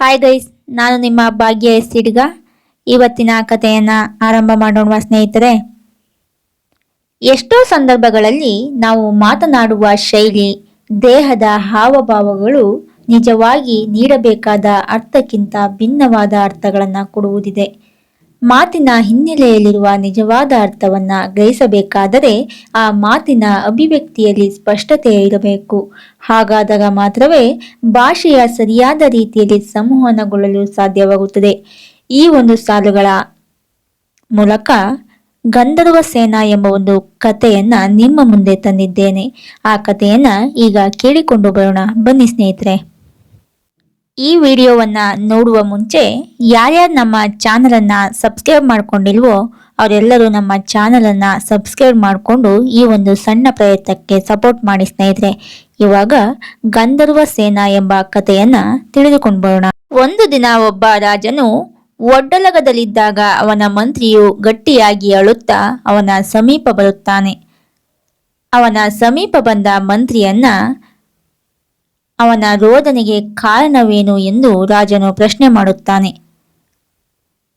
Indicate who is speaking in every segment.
Speaker 1: Hi guys ನಾನು ನಿಮ್ಮ ಭಾಗ್ಯ S ಸಿಡ್ಗ ಇವತ್ತಿನ ಕಥೆಯನ್ನ ಆರಂಭ ಮಾಡೋಣ ಸ್ನೇಹಿತರೆ. ಎಷ್ಟೋ ಸಂದರ್ಭಗಳಲ್ಲಿ ನಾವು ಮಾತನಾಡುವ ಶೈಲಿ, ದೇಹದ ಹಾವಭಾವಗಳು ನಿಜವಾಗಿ ನೀಡಬೇಕಾದ ಅರ್ಥಕ್ಕಿಂತ ಭಿನ್ನವಾದ ಅರ್ಥಗಳನ್ನು ಕೊಡುವುದಿದೆ. ಮಾತಿನ ಹಿನ್ನೆಲೆಯಲ್ಲಿರುವ ನಿಜವಾದ ಅರ್ಥವನ್ನ ಗ್ರಹಿಸಬೇಕಾದರೆ ಆ ಮಾತಿನ ಅಭಿವ್ಯಕ್ತಿಯಲ್ಲಿ ಸ್ಪಷ್ಟತೆ ಇರಬೇಕು. ಹಾಗಾದಾಗ ಮಾತ್ರವೇ ಭಾಷೆಯ ಸರಿಯಾದ ರೀತಿಯಲ್ಲಿ ಸಂವಹನಗೊಳ್ಳಲು ಸಾಧ್ಯವಾಗುತ್ತದೆ. ಈ ಒಂದು ಸಾಲುಗಳ ಮೂಲಕ ಗಂಧರ್ವ ಸೇನಾ ಎಂಬ ಒಂದು ಕಥೆಯನ್ನ ನಿಮ್ಮ ಮುಂದೆ ತಂದಿದ್ದೇನೆ. ಆ ಕಥೆಯನ್ನ ಈಗ ಕೇಳಿಕೊಂಡು ಬರೋಣ. ಬನ್ನಿ ಸ್ನೇಹಿತರೆ. ಈ ವಿಡಿಯೋವನ್ನ ನೋಡುವ ಮುಂಚೆ ಯಾರ್ಯಾರು ನಮ್ಮ ಚಾನಲನ್ನು ಸಬ್ಸ್ಕ್ರೈಬ್ ಮಾಡ್ಕೊಂಡಿಲ್ವೋ ಅವರೆಲ್ಲರೂ ನಮ್ಮ ಚಾನಲನ್ನು ಸಬ್ಸ್ಕ್ರೈಬ್ ಮಾಡಿಕೊಂಡು ಈ ಒಂದು ಸಣ್ಣ ಪ್ರಯತ್ನಕ್ಕೆ ಸಪೋರ್ಟ್ ಮಾಡಿ ಸ್ನೇಹಿತರೆ. ಇವಾಗ ಗಂಧರ್ವ ಸೇನಾ ಎಂಬ ಕಥೆಯನ್ನು ತಿಳಿದುಕೊಂಡು ಬರೋಣ. ಒಂದು ದಿನ ಒಬ್ಬ ರಾಜನು ಒಡ್ಡಲಗದಲ್ಲಿದ್ದಾಗ ಅವನ ಮಂತ್ರಿಯು ಗಟ್ಟಿಯಾಗಿ ಅಳುತ್ತಾ ಅವನ ಸಮೀಪ ಬರುತ್ತಾನೆ. ಅವನ ಸಮೀಪ ಬಂದ ಮಂತ್ರಿಯನ್ನ ಅವನ ರೋದನೆಗೆ ಕಾರಣವೇನು ಎಂದು ರಾಜನು ಪ್ರಶ್ನೆ ಮಾಡುತ್ತಾನೆ.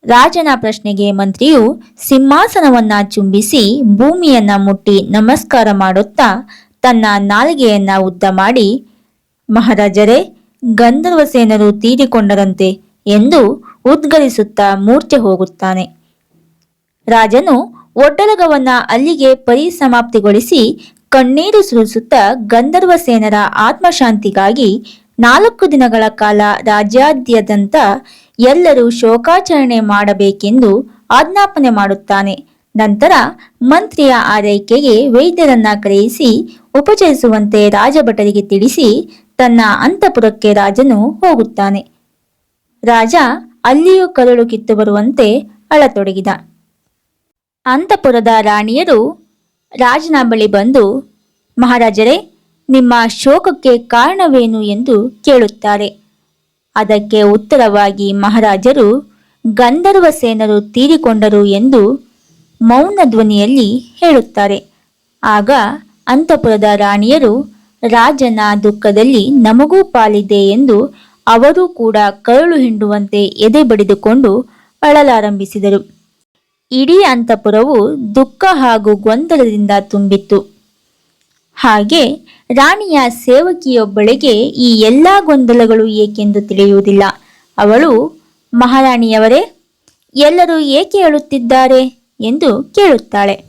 Speaker 1: ರಾಜನ ಪ್ರಶ್ನೆಗೆ ಮಂತ್ರಿಯು ಸಿಂಹಾಸನವನ್ನ ಚುಂಬಿಸಿ ಭೂಮಿಯನ್ನ ಮುಟ್ಟಿ ನಮಸ್ಕಾರ ಮಾಡುತ್ತಾ ತನ್ನ ನಾಲಿಗೆಯನ್ನ ಉದ್ದ ಮಾಡಿ, ಮಹಾರಾಜರೇ, ಗಂಧರ್ವ ಸೇನರು ತೀರಿಕೊಂಡರಂತೆ ಎಂದು ಉದ್ಗರಿಸುತ್ತಾ ಮೂರ್ಛೆ ಹೋಗುತ್ತಾನೆ. ರಾಜನು ಒಡ್ಡಲಗವನ್ನ ಅಲ್ಲಿಗೆ ಪರಿಸಮಾಪ್ತಿಗೊಳಿಸಿ ಕಣ್ಣೀರು ಸುರಿಸುತ್ತಾ ಗಂಧರ್ವ ಸೇನರ ಆತ್ಮಶಾಂತಿಗಾಗಿ ನಾಲ್ಕು ದಿನಗಳ ಕಾಲ ರಾಜ್ಯಾದ್ಯಂತ ಎಲ್ಲರೂ ಶೋಕಾಚರಣೆ ಮಾಡಬೇಕೆಂದು ಆಜ್ಞಾಪನೆ ಮಾಡುತ್ತಾನೆ. ನಂತರ ಮಂತ್ರಿಯ ಆರೈಕೆಗೆ ವೈದ್ಯರನ್ನ ಕರೆಯಿಸಿ ಉಪಚರಿಸುವಂತೆ ರಾಜಭಟರಿಗೆ ತಿಳಿಸಿ ತನ್ನ ಅಂತಪುರಕ್ಕೆ ರಾಜನು ಹೋಗುತ್ತಾನೆ. ರಾಜ ಅಲ್ಲಿಯೂ ಕರುಳು ಕಿತ್ತು ಬರುವಂತೆ ಅಳತೊಡಗಿದ. ಅಂತಪುರದ ರಾಣಿಯರು ರಾಜನ ಬಳಿ ಬಂದು, ಮಹಾರಾಜರೇ, ನಿಮ್ಮ ಶೋಕಕ್ಕೆ ಕಾರಣವೇನು ಎಂದು ಕೇಳುತ್ತಾರೆ. ಅದಕ್ಕೆ ಉತ್ತರವಾಗಿ ಮಹಾರಾಜರು, ಗಂಧರ್ವ ಸೇನರು ತೀರಿಕೊಂಡರು ಎಂದು ಮೌನ ಧ್ವನಿಯಲ್ಲಿ ಹೇಳುತ್ತಾರೆ. ಆಗ ಅಂತಪುರದ ರಾಣಿಯರು, ರಾಜನ ದುಃಖದಲ್ಲಿ ನಮಗೂ ಪಾಲಿದೆ ಎಂದು ಅವರೂ ಕೂಡ ಕರುಳು ಹಿಂಡುವಂತೆ ಎದೆ ಬಡಿದುಕೊಂಡು ಅಳಲಾರಂಭಿಸಿದರು. ಇಡೀ ಅಂತಪುರವು ದುಃಖ ಹಾಗೂ ಗೊಂದಲದಿಂದ ತುಂಬಿತ್ತು. ಹಾಗೆ ರಾಣಿಯ ಸೇವಕಿಯೊಬ್ಬಳಿಗೆ ಈ ಎಲ್ಲ ಗೊಂದಲಗಳು ಏಕೆಂದು ತಿಳಿಯುವುದಿಲ್ಲ. ಅವಳು, ಮಹಾರಾಣಿಯವರೇ, ಎಲ್ಲರೂ ಏಕೆ ಹೇಳುತ್ತಿದ್ದಾರೆ ಎಂದು ಕೇಳುತ್ತಾಳೆ.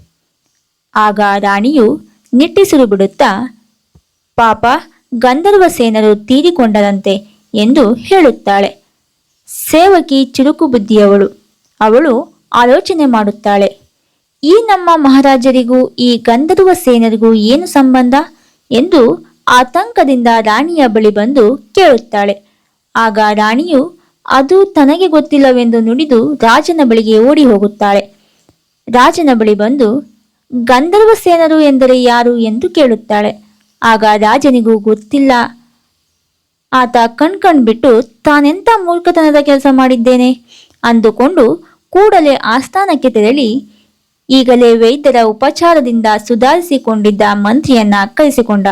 Speaker 1: ಆಗ ರಾಣಿಯು ನಿಟ್ಟಿಸಿರು ಬಿಡುತ್ತಾ, ಪಾಪ, ಗಂಧರ್ವ ಸೇನರು ತೀರಿಕೊಂಡರಂತೆ, ಎಂದು ಹೇಳುತ್ತಾಳೆ. ಸೇವಕಿ ಚುರುಕು ಬುದ್ಧಿಯವಳು ಅವಳು ಆಲೋಚನೆ ಮಾಡುತ್ತಾಳೆ. ಈ ನಮ್ಮ ಮಹಾರಾಜರಿಗೂ, ಈ ಗಂಧರ್ವ ಸೇನರಿಗೂ ಏನು ಸಂಬಂಧ? ಎಂದು ಆತಂಕದಿಂದ ರಾಣಿಯ ಬಳಿ ಬಂದು ಕೇಳುತ್ತಾಳೆ. ಆಗ ರಾಣಿಯು, ಅದು ತನಗೆ ಗೊತ್ತಿಲ್ಲವೆಂದು ನುಡಿದು ರಾಜನ ಬಳಿಗೆ ಓಡಿ ಹೋಗುತ್ತಾಳೆ. ರಾಜನ ಬಳಿ ಬಂದು, ಗಂಧರ್ವ ಸೇನರು ಎಂದರೆ ಯಾರು ಎಂದು ಕೇಳುತ್ತಾಳೆ. ಆಗ ರಾಜನಿಗೂ ಗೊತ್ತಿಲ್ಲ. ಆತ ಕಣ್ಕಂಡ್ಬಿಟ್ಟು ತಾನೆಂತ ಮೂರ್ಖತನದ ಕೆಲಸ ಮಾಡಿದ್ದೇನೆ? ಅಂದುಕೊಂಡು ಕೂಡಲೇ ಆಸ್ಥಾನಕ್ಕೆ ತೆರಳಿ ಈಗಲೇ ವೈದ್ಯರ ಉಪಚಾರದಿಂದ ಸುಧಾರಿಸಿಕೊಂಡಿದ್ದ ಮಂತ್ರಿಯನ್ನ ಕರೆಸಿಕೊಂಡ.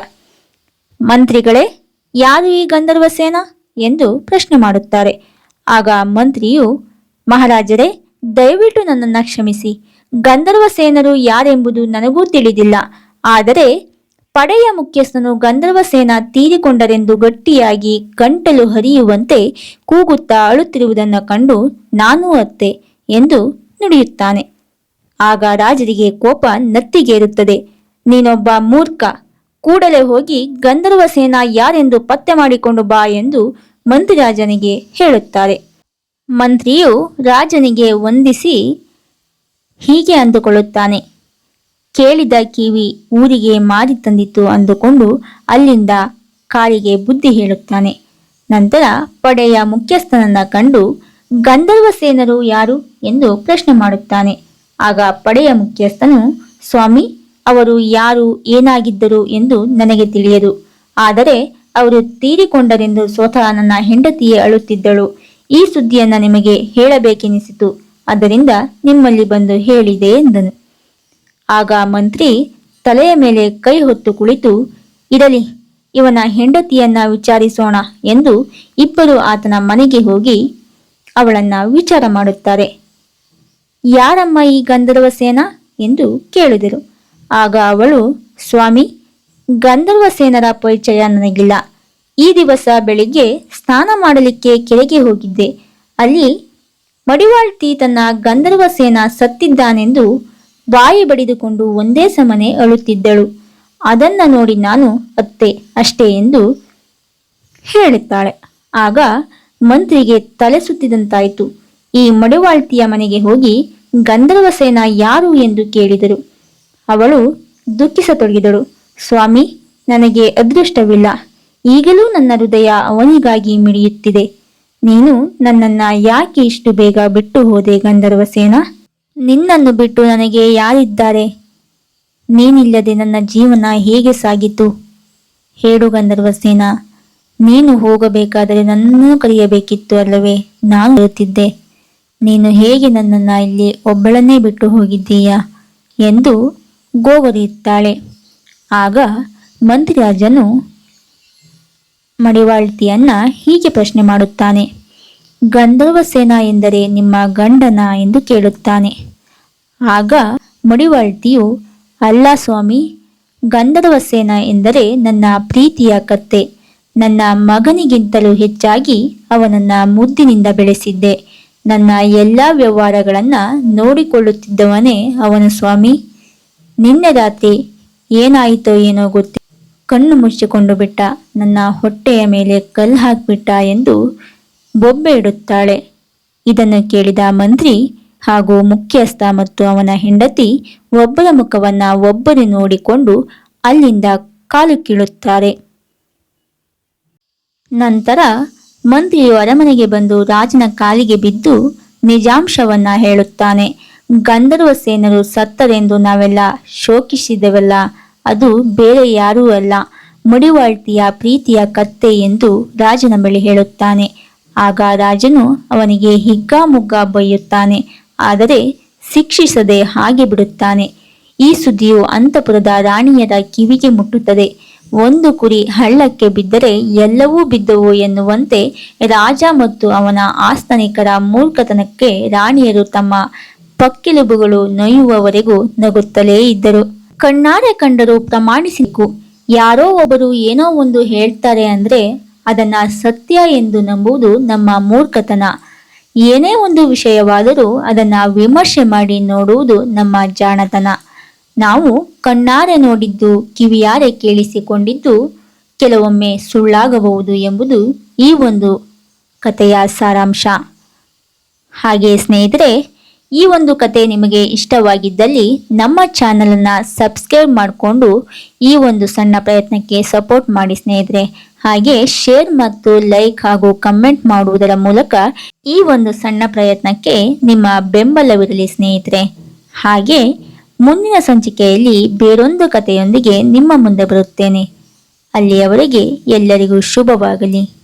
Speaker 1: ಮಂತ್ರಿಗಳೇ, ಯಾರು ಈ ಗಂಧರ್ವ ಸೇನಾ? ಎಂದು ಪ್ರಶ್ನೆ ಮಾಡುತ್ತಾರೆ. ಆಗ ಮಂತ್ರಿಯು, ಮಹಾರಾಜರೇ, ದಯವಿಟ್ಟು ನನ್ನನ್ನು ಕ್ಷಮಿಸಿ. ಗಂಧರ್ವ ಸೇನರು ಯಾರೆಂಬುದು ನನಗೂ ತಿಳಿದಿಲ್ಲ. ಆದರೆ, ಪಡೆಯ ಮುಖ್ಯಸ್ಥನು ಗಂಧರ್ವ ಸೇನಾ ತೀರಿಕೊಂಡರೆಂದು ಗಟ್ಟಿಯಾಗಿ ಗಂಟಲು ಹರಿಯುವಂತೆ ಕೂಗುತ್ತಾ ಅಳುತ್ತಿರುವುದನ್ನು ಕಂಡು ನಾನೂ ಅತ್ತೆ. ಎಂದು ನುಡಿಯುತ್ತಾನೆ. ಆಗ ರಾಜರಿಗೆ ಕೋಪ ನತ್ತಿಗೇರುತ್ತದೆ. ನೀನೊಬ್ಬ ಮೂರ್ಖ. ಕೂಡಲೇ ಹೋಗಿ ಗಂಧರ್ವ ಸೇನಾ ಯಾರೆಂದು ಪತ್ತೆ ಮಾಡಿಕೊಂಡು ಬಾ ಎಂದು ಮಂತ್ರಿರಾಜನಿಗೆ ಹೇಳುತ್ತಾರೆ. ಮಂತ್ರಿಯು ರಾಜನಿಗೆ ವಂದಿಸಿ ಹೀಗೆ ಅಂದುಕೊಳ್ಳುತ್ತಾನೆ. ಕೇಳಿದ ಕಿವಿ ಊರಿಗೆ ಮಾರಿ ತಂದಿತು ಅಂದುಕೊಂಡು ಅಲ್ಲಿಂದ ಕಾರಿಗೆ ಬುದ್ಧಿ ಹೇಳುತ್ತಾನೆ. ನಂತರ ಪಡೆಯ ಮುಖ್ಯಸ್ಥನನ್ನ ಕಂಡು ಗಂಧರ್ವ ಸೇನರು ಯಾರು? ಎಂದು ಪ್ರಶ್ನೆ ಮಾಡುತ್ತಾನೆ. ಆಗ ಪಡೆಯ ಮುಖ್ಯಸ್ಥನು, ಸ್ವಾಮಿ, ಅವರು ಯಾರು, ಏನಾಗಿದ್ದರು ಎಂದು ನನಗೆ ತಿಳಿಯದು. ಆದರೆ ಅವರು ತೀರಿಕೊಂಡರೆಂದು ಸ್ವತಃ ನನ್ನ ಹೆಂಡತಿಯೇ ಅಳುತ್ತಿದ್ದಳು. ಈ ಸುದ್ದಿಯನ್ನು ನಿಮಗೆ ಹೇಳಬೇಕೆನಿಸಿತು. ಅದರಿಂದ ನಿಮ್ಮಲ್ಲಿ ಬಂದು ಹೇಳಿದೆ, ಎಂದನು. ಆಗ ಮಂತ್ರಿ ತಲೆಯ ಮೇಲೆ ಕೈ ಹೊತ್ತು ಕುಳಿತು, ಇರಲಿ, ಇವನ ಹೆಂಡತಿಯನ್ನ ವಿಚಾರಿಸೋಣ ಎಂದು ಇಬ್ಬರು ಆತನ ಮನೆಗೆ ಹೋಗಿ ಅವಳನ್ನ ವಿಚಾರ ಮಾಡುತ್ತಾರೆ. ಯಾರಮ್ಮ ಈ ಗಂಧರ್ವ ಸೇನ ಎಂದು ಕೇಳಿದರು. ಆಗ ಅವಳು, ಸ್ವಾಮಿ, ಗಂಧರ್ವ ಸೇನರ ಪರಿಚಯ ನನಗಿಲ್ಲ. ಈ ದಿವಸ ಬೆಳಿಗ್ಗೆ ಸ್ನಾನ ಮಾಡಲಿಕ್ಕೆ ಕೆರೆಗೆ ಹೋಗಿದ್ದೆ. ಅಲ್ಲಿ ಮಡಿವಾಳ್ತಿ ತನ್ನ ಗಂಧರ್ವ ಸೇನ ಸತ್ತಿದ್ದಾನೆಂದು ಬಾಯಿ ಬಡಿದುಕೊಂಡು ಒಂದೇ ಸಮನೆ ಅಳುತ್ತಿದ್ದಳು. ಅದನ್ನ ನೋಡಿ ನಾನು ಅತ್ತೆ, ಅಷ್ಟೇ ಎಂದು ಹೇಳುತ್ತಾಳೆ. ಆಗ ಮಂತ್ರಿಗೆ ತಲೆ ಸುತ್ತಿದಂತಾಯಿತು ಈ ಮಡುವಾಳ್ತಿಯ ಮನೆಗೆ ಹೋಗಿ ಗಂಧರ್ವ ಸೇನ ಯಾರು ಎಂದು ಕೇಳಿದರು. ಅವಳು ದುಃಖಿಸತೊಡಗಿದಳು. ಸ್ವಾಮಿ, ನನಗೆ ಅದೃಷ್ಟವಿಲ್ಲ. ಈಗಲೂ ನನ್ನ ಹೃದಯ ಅವನಿಗಾಗಿ ಮಿಡಿಯುತ್ತಿದೆ. ನೀನು ನನ್ನನ್ನ ಯಾಕೆ ಇಷ್ಟು ಬೇಗ ಬಿಟ್ಟು ಹೋದೆ ಗಂಧರ್ವ ಸೇನ? ನಿನ್ನನ್ನು ಬಿಟ್ಟು ನನಗೆ ಯಾರಿದ್ದಾರೆ? ನೀನಿಲ್ಲದೆ ನನ್ನ ಜೀವನ ಹೇಗೆ ಸಾಗಿತು? ಹೇಳು ಗಂಧರ್ವ ಸೇನಾ. ನೀನು ಹೋಗಬೇಕಾದರೆ ನನ್ನನ್ನು ಕರೆಯಬೇಕಿತ್ತು ಅಲ್ಲವೇ? ನಾನು ಇರುತ್ತಿದ್ದೆ ನೀನು ಹೇಗೆ ನನ್ನನ್ನು ಇಲ್ಲಿ ಒಬ್ಬಳನ್ನೇ ಬಿಟ್ಟು ಹೋಗಿದ್ದೀಯಾ ಎಂದು ಗೋವರಿಯುತ್ತಾಳೆ. ಆಗ ಮಂತ್ರಿರಾಜನು ಮಡಿವಾಳ್ತಿಯನ್ನ ಹೀಗೆ ಪ್ರಶ್ನೆ ಮಾಡುತ್ತಾನೆ, ಗಂಧರ್ವ ಸೇನಾ ಎಂದರೆ ನಿಮ್ಮ ಗಂಡನ ಎಂದು ಕೇಳುತ್ತಾನೆ. ಆಗ ಮಡಿವಾಳ್ತಿಯು, ಅಲ್ಲ ಸ್ವಾಮಿ, ಗಂಧರ್ವ ಸೇನಾ ಎಂದರೆ ನನ್ನ ಪ್ರೀತಿಯ ಕತ್ತೆ. ನನ್ನ ಮಗನಿಗಿಂತಲೂ ಹೆಚ್ಚಾಗಿ ಅವನನ್ನ ಮುದ್ದಿನಿಂದ ಬೆಳೆಸಿದ್ದೆ. ನನ್ನ ಎಲ್ಲ ವ್ಯವಹಾರಗಳನ್ನು ನೋಡಿಕೊಳ್ಳುತ್ತಿದ್ದವನೇ ಅವನು ಸ್ವಾಮಿ. ನಿನ್ನೆ ರಾತ್ರಿ ಏನಾಯಿತೋ ಏನೋ ಗೊತ್ತಿ. ಕಣ್ಣು ಮುಚ್ಚಿಕೊಂಡು ಬಿಟ್ಟ. ನನ್ನ ಹೊಟ್ಟೆಯ ಮೇಲೆ ಕಲ್ಲು ಹಾಕಿಬಿಟ್ಟ ಎಂದು ಬೊಬ್ಬೆ ಇಡುತ್ತಾಳೆ ಇದನ್ನು ಕೇಳಿದ ಮಂತ್ರಿ ಹಾಗೂ ಮುಖ್ಯಸ್ಥ ಮತ್ತು ಅವನ ಹೆಂಡತಿ ಒಬ್ಬರ ಮುಖವನ್ನು ಒಬ್ಬರು ನೋಡಿಕೊಂಡು ಅಲ್ಲಿಂದ ಕಾಲು ಕೀಳುತ್ತಾರೆ. ನಂತರ ಮಂತ್ರಿಯು ಅರಮನೆಗೆ ಬಂದು ರಾಜನ ಕಾಲಿಗೆ ಬಿದ್ದು ನಿಜಾಂಶವನ್ನ ಹೇಳುತ್ತಾನೆ. ಗಂಧರ್ವ ಸೇನರು ಸತ್ತರೆಂದು ನಾವೆಲ್ಲ ಶೋಕಿಸಿದೆವಲ್ಲ, ಅದು ಬೇರೆ ಯಾರೂ ಅಲ್ಲ. ಮುಡಿವಾಳ್ತಿಯ ಪ್ರೀತಿಯ ಕತ್ತೆ ಎಂದು ರಾಜನ ಬಳಿ ಹೇಳುತ್ತಾನೆ. ಆಗ ರಾಜನು ಅವನಿಗೆ ಹಿಗ್ಗಾಮುಗ್ಗ ಬೈಯುತ್ತಾನೆ, ಆದರೆ ಶಿಕ್ಷಿಸದೆ ಹಾಗೆ ಬಿಡುತ್ತಾನೆ. ಈ ಸುದ್ದಿಯು ಅಂತಪುರದ ರಾಣಿಯರ ಕಿವಿಗೆ ಮುಟ್ಟುತ್ತದೆ. ಒಂದು ಕುರಿ ಹಳ್ಳಕ್ಕೆ ಬಿದ್ದರೆ ಎಲ್ಲವೂ ಬಿದ್ದವು ಎನ್ನುವಂತೆ ರಾಜ ಮತ್ತು ಅವನ ಆಸ್ತನಿಕರ ಮೂರ್ಖತನಕ್ಕೆ ರಾಣಿಯರು ತಮ್ಮ ಪಕ್ಕೆಲುಬುಗಳು ನೊಯ್ಯುವವರೆಗೂ ನಗುತ್ತಲೇ ಇದ್ದರು. ಕಣ್ಣಾರೆ ಕಂಡರು ಪ್ರಮಾಣಿಸಿಕು ಯಾರೋ ಒಬ್ಬರು ಏನೋ ಒಂದು ಹೇಳ್ತಾರೆ ಅಂದ್ರೆ ಅದನ್ನ ಸತ್ಯ ಎಂದು ನಂಬುವುದು ನಮ್ಮ ಮೂರ್ಖತನ. ಏನೇ ಒಂದು ವಿಷಯವಾದರೂ ಅದನ್ನ ವಿಮರ್ಶೆ ಮಾಡಿ ನೋಡುವುದು ನಮ್ಮ ಜಾಣತನ. ನಾವು ಕಣ್ಣಾರೆ ನೋಡಿದ್ದು, ಕಿವಿಯಾರೆ ಕೇಳಿಸಿಕೊಂಡಿದ್ದು, ಕೆಲವೊಮ್ಮೆ ಸುಳ್ಳಾಗಬಹುದು ಎಂಬುದು ಈ ಒಂದು ಕಥೆಯ ಸಾರಾಂಶ. ಹಾಗೆ ಸ್ನೇಹಿತರೆ, ಈ ಒಂದು ಕತೆ ನಿಮಗೆ ಇಷ್ಟವಾಗಿದ್ದಲ್ಲಿ ನಮ್ಮ ಚಾನಲನ್ನು ಸಬ್ಸ್ಕ್ರೈಬ್ ಮಾಡಿಕೊಂಡು ಈ ಒಂದು ಸಣ್ಣ ಪ್ರಯತ್ನಕ್ಕೆ ಸಪೋರ್ಟ್ ಮಾಡಿ ಸ್ನೇಹಿತರೆ. ಹಾಗೆ ಶೇರ್ ಮತ್ತು ಲೈಕ್ ಹಾಗೂ ಕಮೆಂಟ್ ಮಾಡುವುದರ ಮೂಲಕ ಈ ಒಂದು ಸಣ್ಣ ಪ್ರಯತ್ನಕ್ಕೆ ನಿಮ್ಮ ಬೆಂಬಲವಿರಲಿ ಸ್ನೇಹಿತರೆ. ಹಾಗೆ ಮುಂದಿನ ಸಂಚಿಕೆಯಲ್ಲಿ ಬೇರೊಂದು ಕಥೆಯೊಂದಿಗೆ ನಿಮ್ಮ ಮುಂದೆ ಬರುತ್ತೇನೆ. ಅಲ್ಲಿಯವರೆಗೆ ಎಲ್ಲರಿಗೂ ಶುಭವಾಗಲಿ.